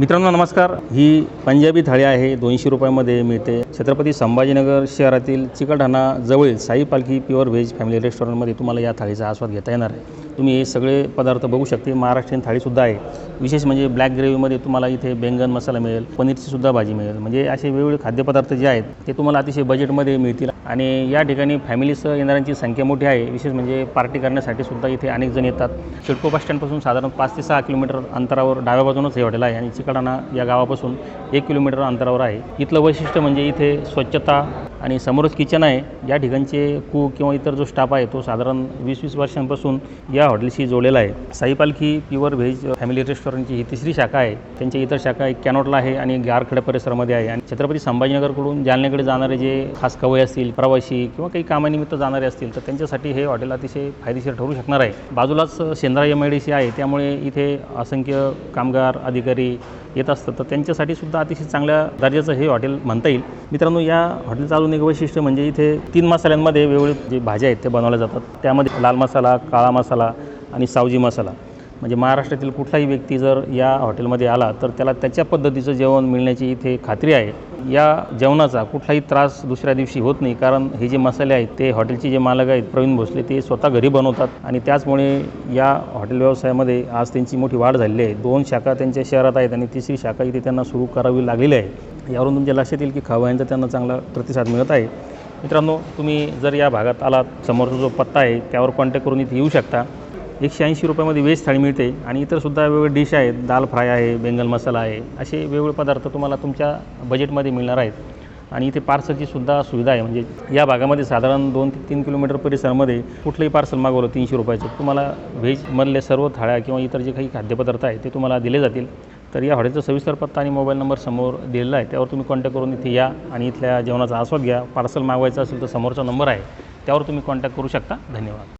मित्रांनो नमस्कार. ही पंजाबी थाळी आहे. दोनशे रुपयामध्ये मिळते. छत्रपती संभाजीनगर शहरातील चिकलठाणा जवळील Sai Palkhi pure veg family रेस्टॉरंटमध्ये तुम्हाला या थाळीचा आस्वाद घेता येणार आहे. तुम्ही हे सगळे पदार्थ बघू शकते. महाराष्ट्रीयन थाळीसुद्धा आहे. विशेष म्हणजे ब्लॅक ग्रेव्हीमध्ये तुम्हाला इथे बेंगन मसाला मिळेल पनीरची सुद्धा भाजी मिळेल. म्हणजे असे वेगवेगळे खाद्यपदार्थ जे आहेत ते तुम्हाला अतिशय बजेटमध्ये मिळतील. आणि या ठिकाणी फॅमिलीसह येणाऱ्यांची संख्या मोठी आहे. विशेष म्हणजे पार्टी करण्यासाठी सुद्धा इथे अनेक जण येतात. सिडको बस स्टँडपासून साधारण पाच ते सहा किलोमीटर अंतरावर डाव्या बाजूनच हे हॉटेल आहे. आणि चिकडाणा या गावापासून एक किलोमीटर अंतरावर आहे. इथलं वैशिष्ट्य म्हणजे इथे स्वच्छता आणि समोरच किचन आहे. या ठिकाणचे कू किंवा इतर जो स्टाफ आहे तो साधारण वीस वीस वर्षांपासून या हॉटेलशी जोडलेला आहे. Sai Palkhi pure veg family रेस्टॉरंटची ही तिसरी शाखा आहे. त्यांच्या इतर शाखा एक कॅनॉटला आहे आणि गारखेडा परिसरामध्ये आहे. आणि छत्रपती संभाजीनगरकडून जालन्याकडे जाणारे जे खास कवय असतील प्रवासी किंवा काही कामानिमित्त जाणारे असतील तर त्यांच्यासाठी हे हॉटेल अतिशय फायदेशीर ठरू शकणार आहे. बाजूलाच Shendra M I D C आहे. त्यामुळे इथे असंख्य कामगार अधिकारी येत असतात तर त्यांच्यासाठी सुद्धा अतिशय चांगल्या दर्जाचं हे हॉटेल म्हणता येईल. मित्रांनो या हॉटेलचं अजून एक वैशिष्ट्य म्हणजे इथे तीन मसाल्यांमध्ये वेगवेगळे जे भाज्या आहेत ते बनवल्या जातात. त्यामध्ये लाल मसाला काळा मसाला आणि सावजी मसाला. म्हणजे महाराष्ट्रातील कुठलाही व्यक्ती जर या हॉटेलमध्ये आला तर त्याला त्याच्या पद्धतीचं जेवण मिळण्याची इथे खात्री आहे. या जेवणाचा कुठलाही त्रास दुसऱ्या दिवशी होत नाही कारण हे जे मसाले आहेत ते हॉटेलचे जे मालक आहेत प्रवीण भोसले ते स्वतः घरी बनवतात. आणि त्याचमुळे या हॉटेल व्यवसायामध्ये आज त्यांची मोठी वाढ झालेली आहे. दोन शाखा त्यांच्या शहरात आहेत आणि तिसरी शाखा इथे त्यांना सुरू करावी लागलेली आहे. यावरून तुमच्या लक्षात येईल की खवायांचा त्यांना चांगला प्रतिसाद मिळत आहे. मित्रांनो तुम्ही जर या भागात आलात समोरचा जो पत्ता आहे त्यावर कॉन्टॅक्ट करून इथे येऊ शकता. एकशे ऐंशी रुपयामध्ये व्हेज थाळी मिळते. आणि इतरसुद्धा वेगवेगळे डिश आहेत. दाल फ्राय आहे बेंगल मसाला आहे. असे वेगवेगळे पदार्थ तुम्हाला तुमच्या बजेटमध्ये मिळणार आहेत. आणि इथे पार्सलची सुद्धा सुविधा आहे. म्हणजे या भागामध्ये साधारण दोन ते तीन किलोमीटर परिसरामध्ये कुठलंही पार्सल मागवलं तीनशे रुपयाचं तुम्हाला व्हेजमधले सर्व थाळ्या किंवा इतर जे काही खाद्यपदार्थ आहेत ते तुम्हाला दिले जातील. तर या हॉटेलचा सविस्तर पत्ता आणि मोबाईल नंबर समोर दिलेला आहे. त्यावर तुम्ही कॉन्टॅक्ट करून इथे या आणि इथल्या जेवणाचा आस्वाद घ्या. पार्सल मागवायचं असेल तर समोरचा नंबर आहे. त्यावर तुम्ही कॉन्टॅक्ट करू शकता. धन्यवाद.